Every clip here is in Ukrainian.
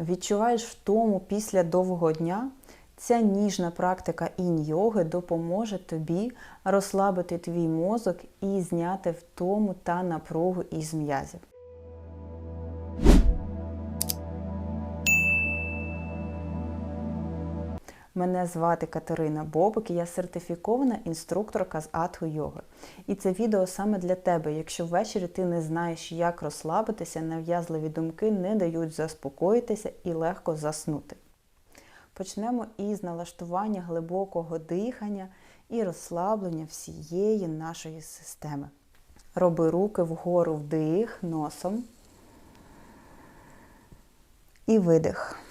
Відчуваєш втому після довгого дня? Ця ніжна практика інь-йоги допоможе тобі розслабити твій мозок і зняти втому та напругу із м'язів. Мене звати Катерина Бобик, і я сертифікована інструкторка з атгу йоги. І це відео саме для тебе, якщо ввечері ти не знаєш, як розслабитися, нав'язливі думки не дають заспокоїтися і легко заснути. Почнемо із налаштування глибокого дихання і розслаблення всієї нашої системи. Роби руки вгору вдих носом і видих.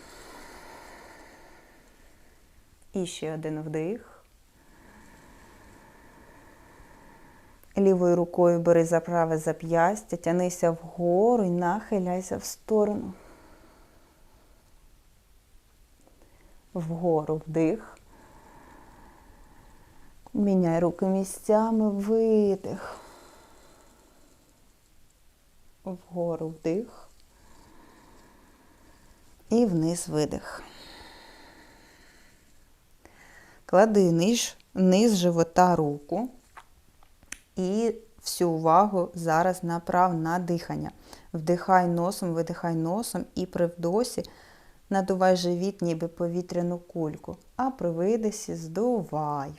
І ще один вдих. Лівою рукою бери за праве зап'ястя, тянися вгору і нахиляйся в сторону. Вгору вдих. Міняй руки місцями, видих. Вгору вдих. І вниз видих. Клади низ, низ живота руку і всю увагу зараз направ на дихання. Вдихай носом, видихай носом і при вдосі надувай живіт, ніби повітряну кульку, а при видисі здувай.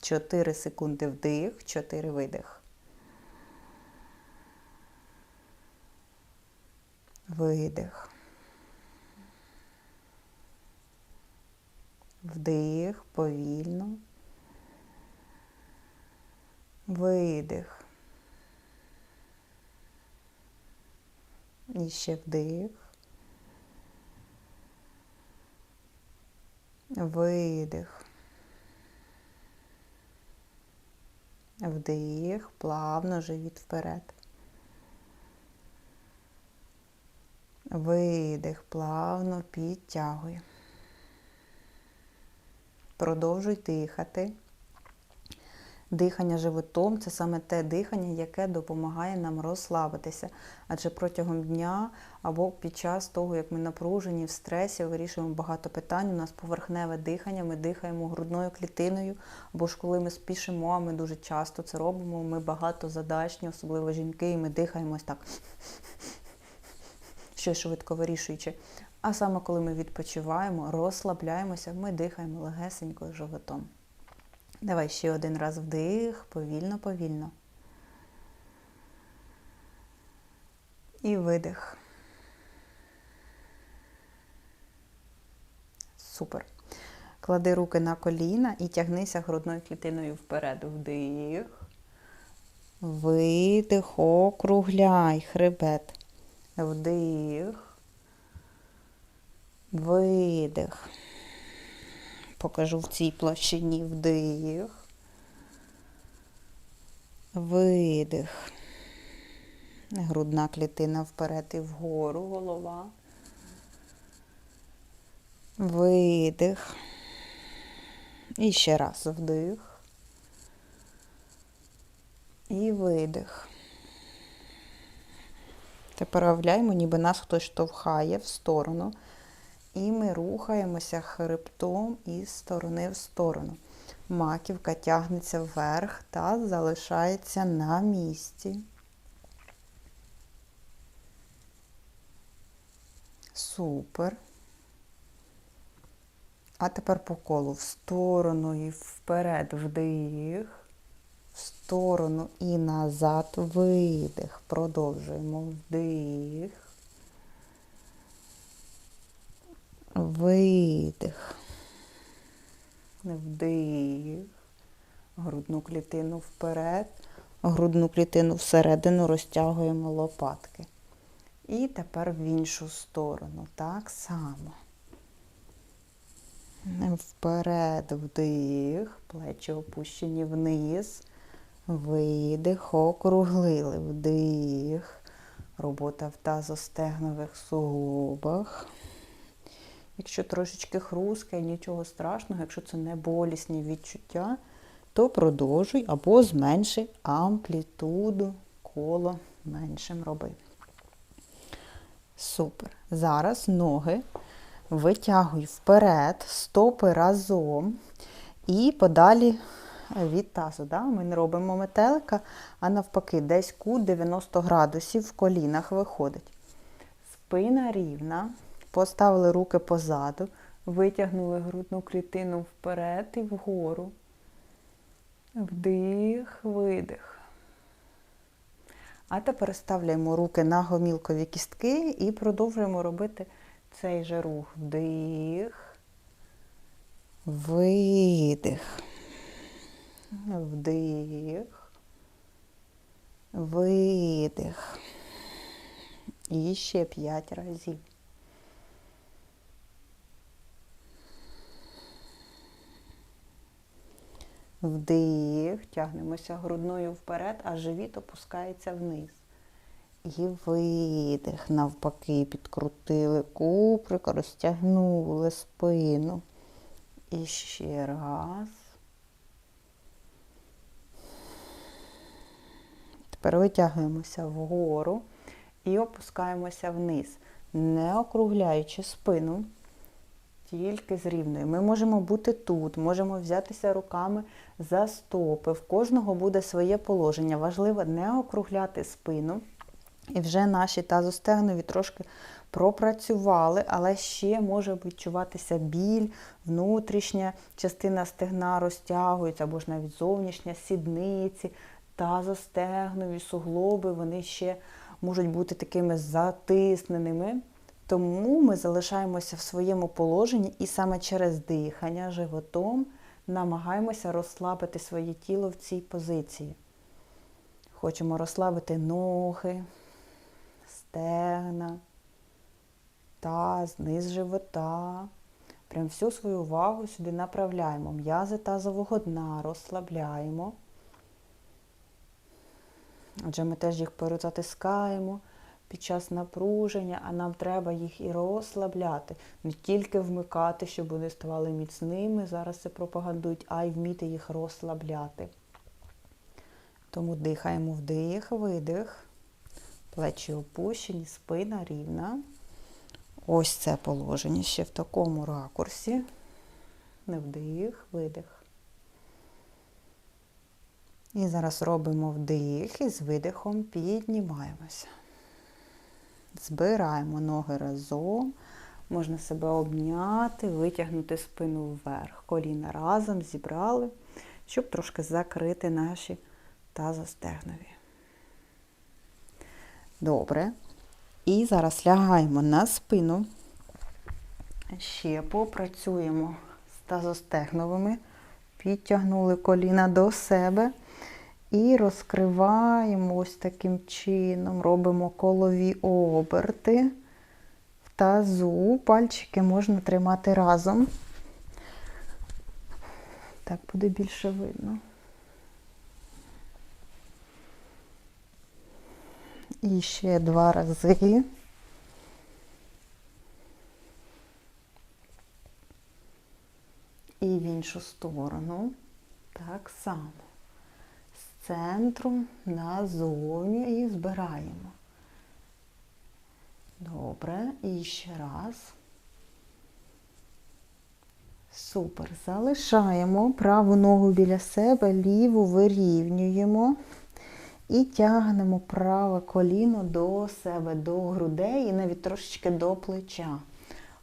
4 секунди вдих, 4 видих. Видих. Вдих повільно. Видих. І ще вдих. Видих. Вдих, плавно живіт вперед. Видих, плавно підтягує. Продовжуй дихати. Дихання животом це саме те дихання, яке допомагає нам розслабитися. Адже протягом дня або під час того, як ми напружені в стресі, вирішуємо багато питань. У нас поверхневе дихання, ми дихаємо грудною клітиною, або ж коли ми спішимо, а ми дуже часто це робимо. Ми багато задачні, особливо жінки, і ми дихаємо ось так, щось швидко вирішуючи. А саме коли ми відпочиваємо, розслабляємося, ми дихаємо легесенько животом. Давай ще один раз вдих, повільно, повільно. І видих. Супер. Клади руки на коліна і тягнися грудною клітиною вперед. Вдих. Видих, округляй хребет. Вдих. Видих. Покажу в цій площині вдих. Видих. Грудна клітина вперед і вгору голова. Видих. І ще раз вдих. І видих. Тепер уявляємо, ніби нас хтось штовхає в сторону. І ми рухаємося хребтом із сторони в сторону. Маківка тягнеться вверх та залишається на місці. Супер. А тепер по колу в сторону і вперед вдих, в сторону і назад видих. Продовжуємо вдих. Видих. Вдих. Грудну клітину вперед. Грудну клітину всередину розтягуємо лопатки. І тепер в іншу сторону. Так само. Вперед вдих, плечі опущені вниз. Видих, округлили. Вдих. Робота в тазостегнових суглобах. Якщо трошечки хрустке, нічого страшного, якщо це не болісні відчуття, то продовжуй або зменши амплітуду коло меншим роби. Супер. Зараз ноги витягуй вперед, стопи разом і подалі від тазу. Да? Ми не робимо метелика, а навпаки, десь кут 90 градусів в колінах виходить. Спина рівна. Поставили руки позаду, витягнули грудну клітину вперед і вгору. Вдих, видих. А тепер ставляємо руки на гомілкові кістки і продовжуємо робити цей же рух. Вдих, видих. Вдих, видих. І ще п'ять разів. Вдих, тягнемося грудною вперед, а живіт опускається вниз. І видих, навпаки, підкрутили куприк, розтягнули спину. І ще раз. Тепер витягуємося вгору і опускаємося вниз, не округляючи спину, тільки з рівною. Ми можемо бути тут, можемо взятися руками за стопи. В кожного буде своє положення. Важливо не округляти спину. І вже наші тазостегнові трошки пропрацювали, але ще може відчуватися біль, внутрішня частина стегна розтягується, або ж навіть зовнішня сідниці, тазостегнові суглоби, вони ще можуть бути такими затисненими. Тому ми залишаємося в своєму положенні і саме через дихання животом намагаємося розслабити своє тіло в цій позиції. Хочемо розслабити ноги, стегна, таз, низ живота. Прям всю свою увагу сюди направляємо. М'язи тазового дна розслабляємо. Отже, ми теж їх перезатискаємо під час напруження, а нам треба їх і розслабляти, не тільки вмикати, щоб вони ставали міцними, зараз це пропагандують, а й вміти їх розслабляти. Тому дихаємо вдих, видих, плечі опущені, спина рівна. Ось це положення ще в такому ракурсі. Не вдих, видих. І зараз робимо вдих і з видихом піднімаємося. Збираємо ноги разом, можна себе обняти, витягнути спину вверх. Коліна разом зібрали, щоб трошки закрити наші тазостегнові. Добре. І зараз лягаємо на спину. Ще попрацюємо з тазостегновими. Підтягнули коліна до себе. І розкриваємо ось таким чином, робимо колові оберти в тазу. Пальчики можна тримати разом. Так буде більше видно. І ще два рази. І в іншу сторону. Так само центру назовні і збираємо. Добре, і ще раз. Супер. Залишаємо праву ногу біля себе, ліву вирівнюємо і тягнемо праве коліно до себе, до грудей і навіть трошечки до плеча,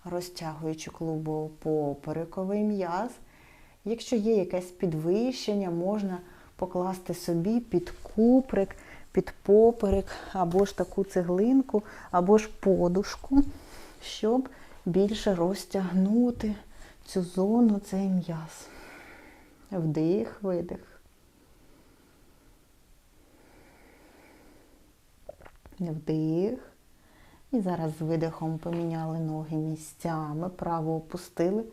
розтягуючи клубово поперековий м'яз. Якщо є якесь підвищення, можна покласти собі під куприк, під поперек, або ж таку цеглинку, або ж подушку, щоб більше розтягнути цю зону, цей м'яз. Вдих, видих. Вдих. І зараз з видихом поміняли ноги місцями, право опустили,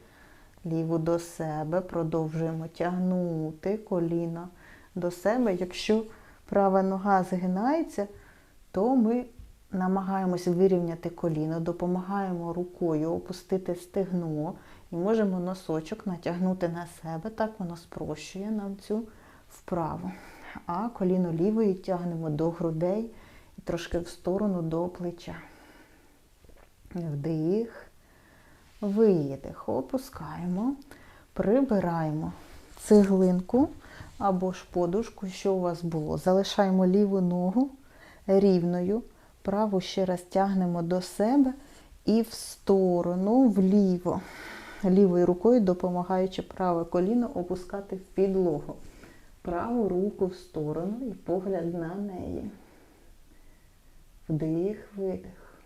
ліву до себе, продовжуємо тягнути коліна до себе. Якщо права нога згинається, то ми намагаємося вирівняти коліно, допомагаємо рукою опустити стегно і можемо носочок натягнути на себе. Так воно спрощує нам цю вправу. А коліно лівої тягнемо до грудей і трошки в сторону до плеча. Вдих. Видих. Опускаємо. Прибираємо цеглинку або ж подушку, що у вас було. Залишаємо ліву ногу рівною. Праву ще раз тягнемо до себе і в сторону, вліво. Лівою рукою допомагаючи праве коліно опускати в підлогу. Праву руку в сторону і погляд на неї. Вдих, видих.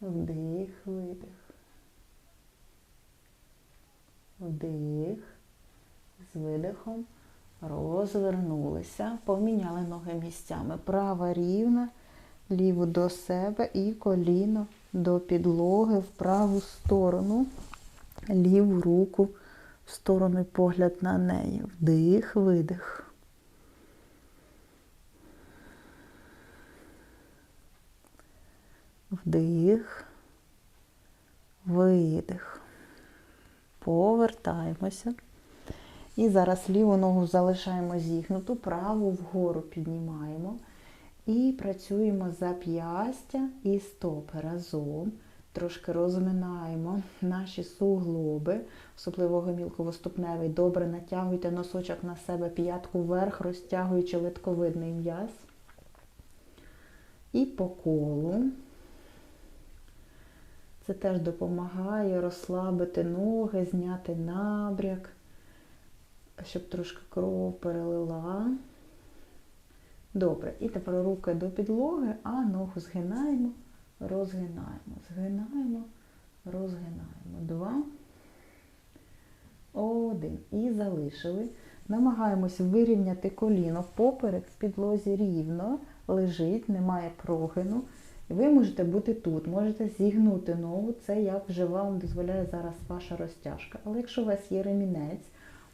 Вдих, видих. Вдих. Видихом розвернулися, поміняли ноги місцями. Права рівна, ліву до себе і коліно до підлоги в праву сторону, ліву руку в сторону і погляд на неї. Вдих, видих. Вдих, видих. Повертаємося. І зараз ліву ногу залишаємо зігнуту, праву вгору піднімаємо. І працюємо зап'ястя і стопи разом. Трошки розминаємо наші суглоби, особливо гомілково-ступневий. Добре натягуйте носочок на себе, п'ятку вверх, розтягуючи литковидний м'яз. І по колу. Це теж допомагає розслабити ноги, зняти набряк, щоб трошки кров перелила. Добре. І тепер руки до підлоги, а ногу згинаємо, розгинаємо, згинаємо, розгинаємо. Два. Один. І залишили. Намагаємось вирівняти коліно поперек в підлозі рівно, лежить, немає прогину. Ви можете бути тут, можете зігнути ногу, це як вже вам дозволяє зараз ваша розтяжка. Але якщо у вас є ремінець,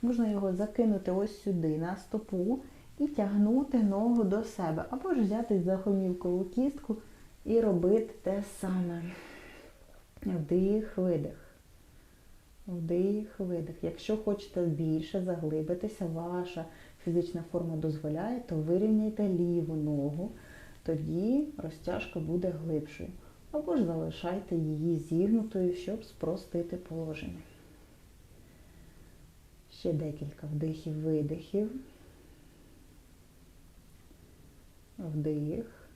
можна його закинути ось сюди, на стопу, і тягнути ногу до себе. Або ж взяти за гомілкову кістку і робити те саме. Вдих, видих. Вдих, видих. Якщо хочете більше заглибитися, ваша фізична форма дозволяє, то вирівняйте ліву ногу, тоді розтяжка буде глибшою. Або ж залишайте її зігнутою, щоб спростити положення. Ще декілька вдихів, видихів. Вдих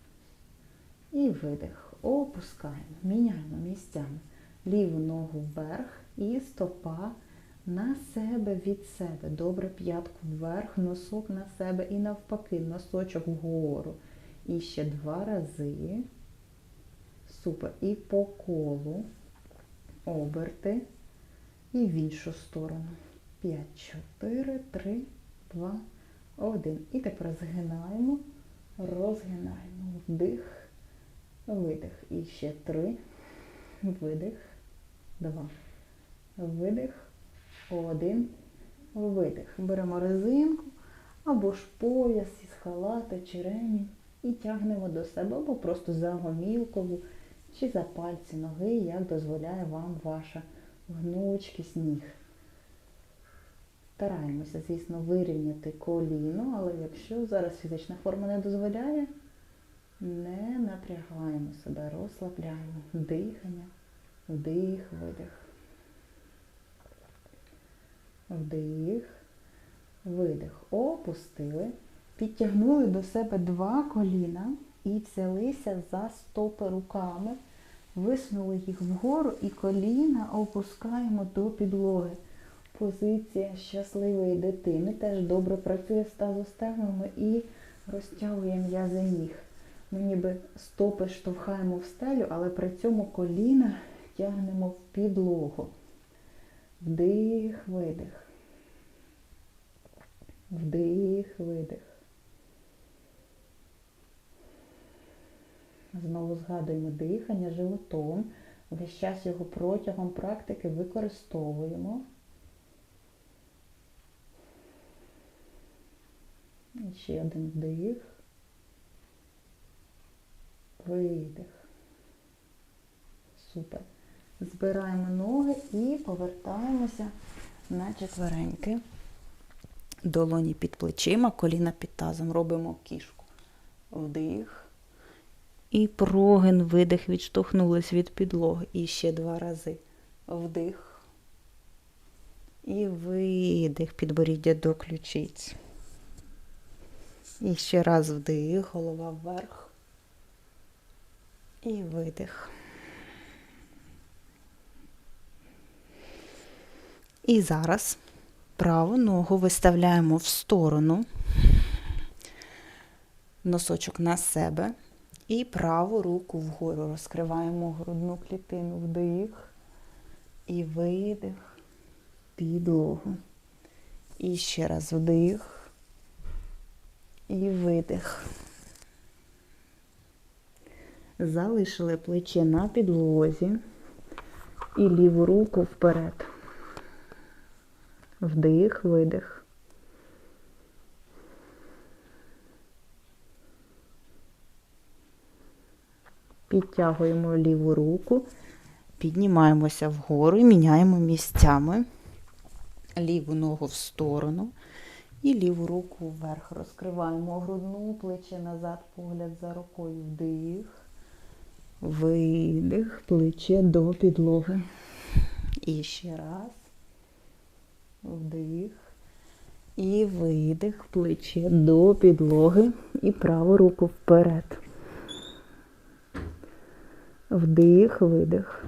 і видих. Опускаємо, міняємо місцями. Ліву ногу вверх і стопа на себе від себе. Добре, п'ятку вверх, носок на себе і навпаки, носочок вгору. І ще два рази. Супер. І по колу оберти. І в іншу сторону. 5, 4, 3, 2, 1. І тепер згинаємо, розгинаємо. Вдих, видих. І ще три. Видих. Два. Видих. Один. Видих. Беремо резинку або ж пояс із халата чи ремінь і тягнемо до себе, або просто за гомілкову чи за пальці ноги, як дозволяє вам ваша гнучкість ніг. Стараємося, звісно, вирівняти коліно, але якщо зараз фізична форма не дозволяє, не напрягаємо себе, розслабляємо. Дихання, вдих, видих. Вдих, видих. Опустили. Підтягнули до себе два коліна і взялися за стопи руками, висунули їх вгору і коліна опускаємо до підлоги. Позиція щасливої дитини теж добре працює з тазостегнами і розтягує м'язи ніг. Ми ніби стопи штовхаємо в стелю, але при цьому коліна тягнемо в підлогу. Вдих, видих. Вдих, видих. Знову згадуємо дихання животом. Весь час його протягом практики використовуємо. Ще один вдих. Видих. Супер. Збираємо ноги і повертаємося на четвереньки. Долоні під плечима, коліна під тазом. Робимо кішку. Вдих. І прогин, видих, відштовхнулись від підлоги. І ще два рази. Вдих. І видих, підборіддя до ключиць. І ще раз вдих, голова вверх. І видих. І зараз праву ногу виставляємо в сторону, носочок на себе. І праву руку вгору розкриваємо грудну клітину, вдих і видих, підлогу. І ще раз вдих і видих. Залишили плече на підлозі і ліву руку вперед. Вдих, видих. Підтягуємо ліву руку, піднімаємося вгору і міняємо місцями. Ліву ногу в сторону і ліву руку вверх. Розкриваємо грудну, плече назад, погляд за рукою. Вдих, видих, плече до підлоги. І ще раз. Вдих. І видих, плече до підлоги і праву руку вперед. Вдих, видих.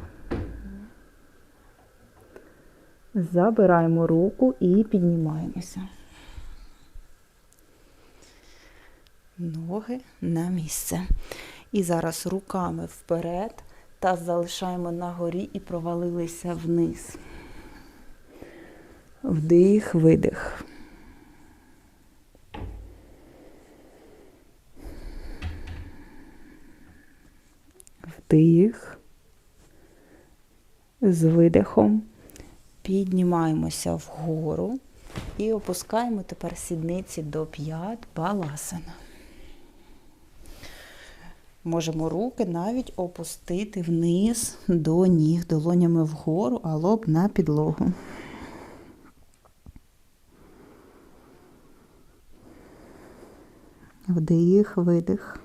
Забираємо руку і піднімаємося. Ноги на місце. І зараз руками вперед та залишаємо на горі і провалилися вниз. Вдих, видих. Вдих. З видихом. Піднімаємося вгору і опускаємо тепер сідниці до п'ят баласана. Можемо руки навіть опустити вниз до ніг, долонями вгору, а лоб на підлогу. Вдих, видих.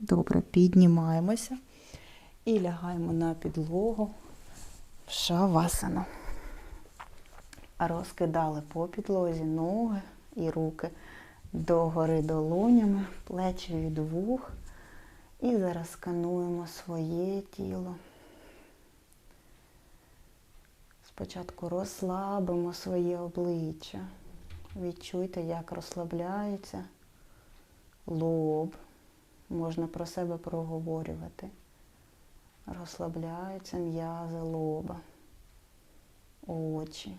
Добре, піднімаємося і лягаємо на підлогу в шавасану. Розкидали по підлозі ноги і руки догори долонями, плечі від вух. І зараз скануємо своє тіло. Спочатку розслабимо своє обличчя. Відчуйте, як розслабляється лоб. Можна про себе проговорювати. Розслабляються м'язи лоба, очі,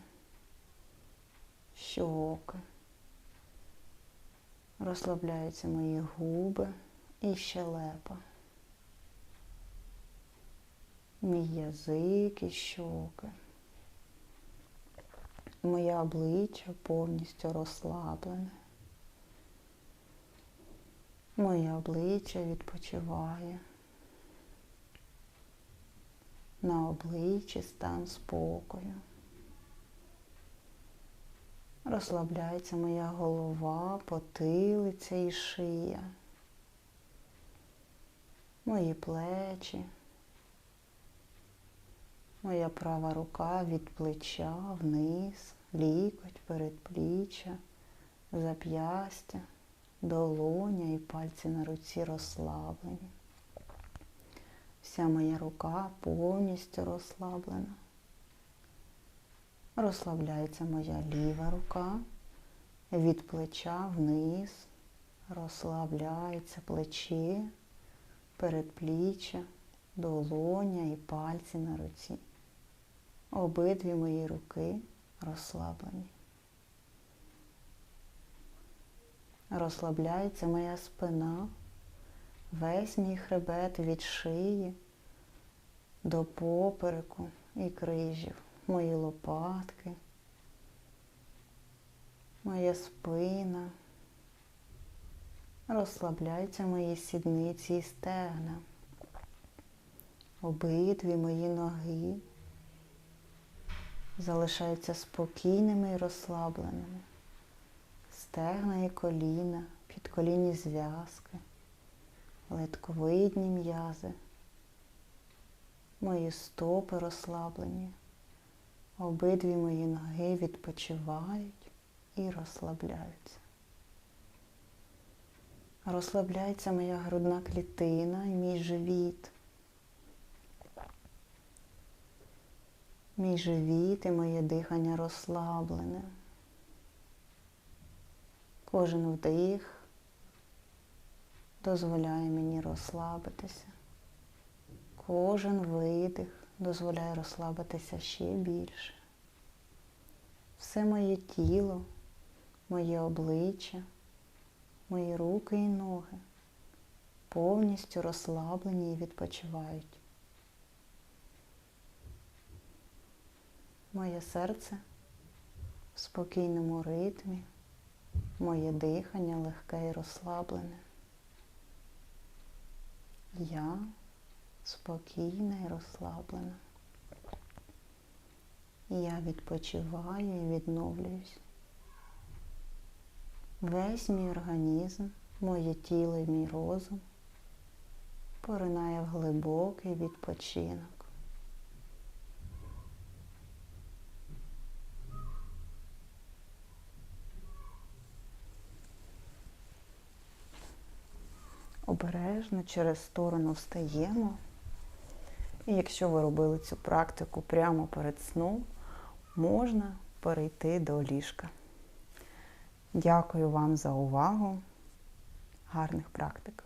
щоки. Розслабляються мої губи і щелепа. Мій язик і щоки. Моє обличчя повністю розслаблене. Моє обличчя відпочиває. На обличчі стан спокою. Розслабляється моя голова, потилиця і шия, мої плечі, моя права рука від плеча вниз, лікоть, передпліччя, зап'ястя долоня і пальці на руці розслаблені. Вся моя рука повністю розслаблена. Розслабляється моя ліва рука від плеча вниз, розслабляється плече, передпліччя, долоня і пальці на руці. Обидві мої руки розслаблені. Розслабляється моя спина, весь мій хребет від шиї до попереку і крижів, мої лопатки, моя спина. Розслабляються мої сідниці і стегна. Обидві мої ноги залишаються спокійними і розслабленими. Стегна і коліна, підколінні зв'язки, литковидні м'язи. Мої стопи розслаблені. Обидві мої ноги відпочивають і розслабляються. Розслабляється моя грудна клітина і мій живіт. Мій живіт і моє дихання розслаблене. Кожен вдих дозволяє мені розслабитися. Кожен видих дозволяє розслабитися ще більше. Все моє тіло, моє обличчя, мої руки і ноги повністю розслаблені і відпочивають. Моє серце в спокійному ритмі, моє дихання легке і розслаблене. Я спокійна і розслаблена. Я відпочиваю і відновлююсь. Весь мій організм, моє тіло і мій розум поринає в глибокий відпочинок. Обережно через сторону встаємо. І якщо ви робили цю практику прямо перед сном, можна перейти до ліжка. Дякую вам за увагу. Гарних практик!